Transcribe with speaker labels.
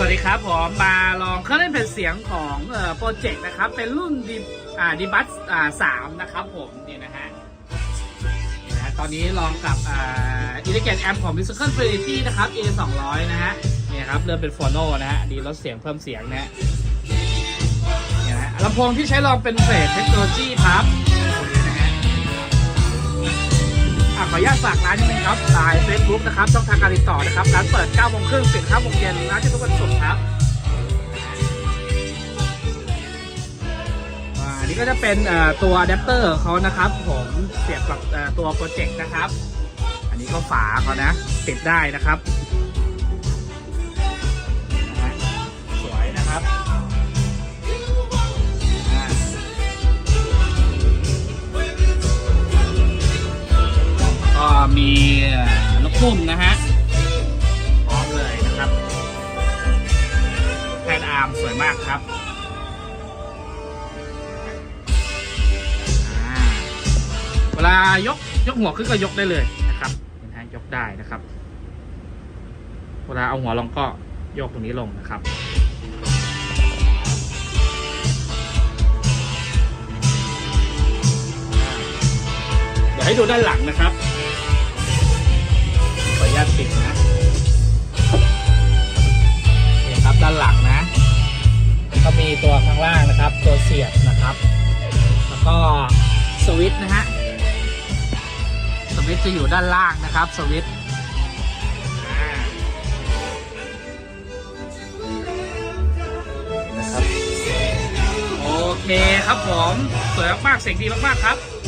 Speaker 1: วัสดีครับผมมาลองเครื่องเล่นแผ่นเสียงของเอ่อโปรเจกต์นะครับ เป็นรุ่นดีอ่าดีบัสอ่าสามนะครับผมนี่นะฮะนี่นะฮะตอนนี้ลองกับอ่าอิเล็กแกนแอมของ Musical Fidelity นะครับ A 2 0 0นะฮะนี่ครับเริ่มเป็นโฟโนนะฮะดีลดเสียงเพิ่มเสียงนะฮะนี่นะฮะลำโพงที่ใช้ลองเป็นเฟสเทคโนโลยีครับ อะขออนุญาตฝากร้านนิดนึงครับสายเฟซบุ๊กนะครับช่องทางการติดต่อนะครับร้านเปิด9โมงครึ่งปิด5โมงเย็นร้านจะทุกวันศุกร์ครับอันนี้ก็จะเป็นตัวอะแดปเตอร์ของเขานะครับผมเสียบกับตัวโปรเจกต์นะครับ อันนี้ก็ฝาเขานะติดได้นะครับ ปุ่มนะฮะพร้อมเลยนะครับแทนอาร์มสวยมากครับเวลายกยกหัวขึ้นก็ยกได้เลยนะครับเห็นไหมยกได้นะครับ เวลาเอาหัวลงก็ยกตรงนี้ลงนะครับเดี๋ยวให้ดูด้านหลังนะครับ ตัวข้างล่างนะครับ ตัวเสียบนะครับ แล้วก็สวิตช์นะฮะสวิตช์จะอยู่ด้านล่างนะครับสวิตช์นะครับโอเคครับผมสวยมากๆเสียงดีมากๆครับ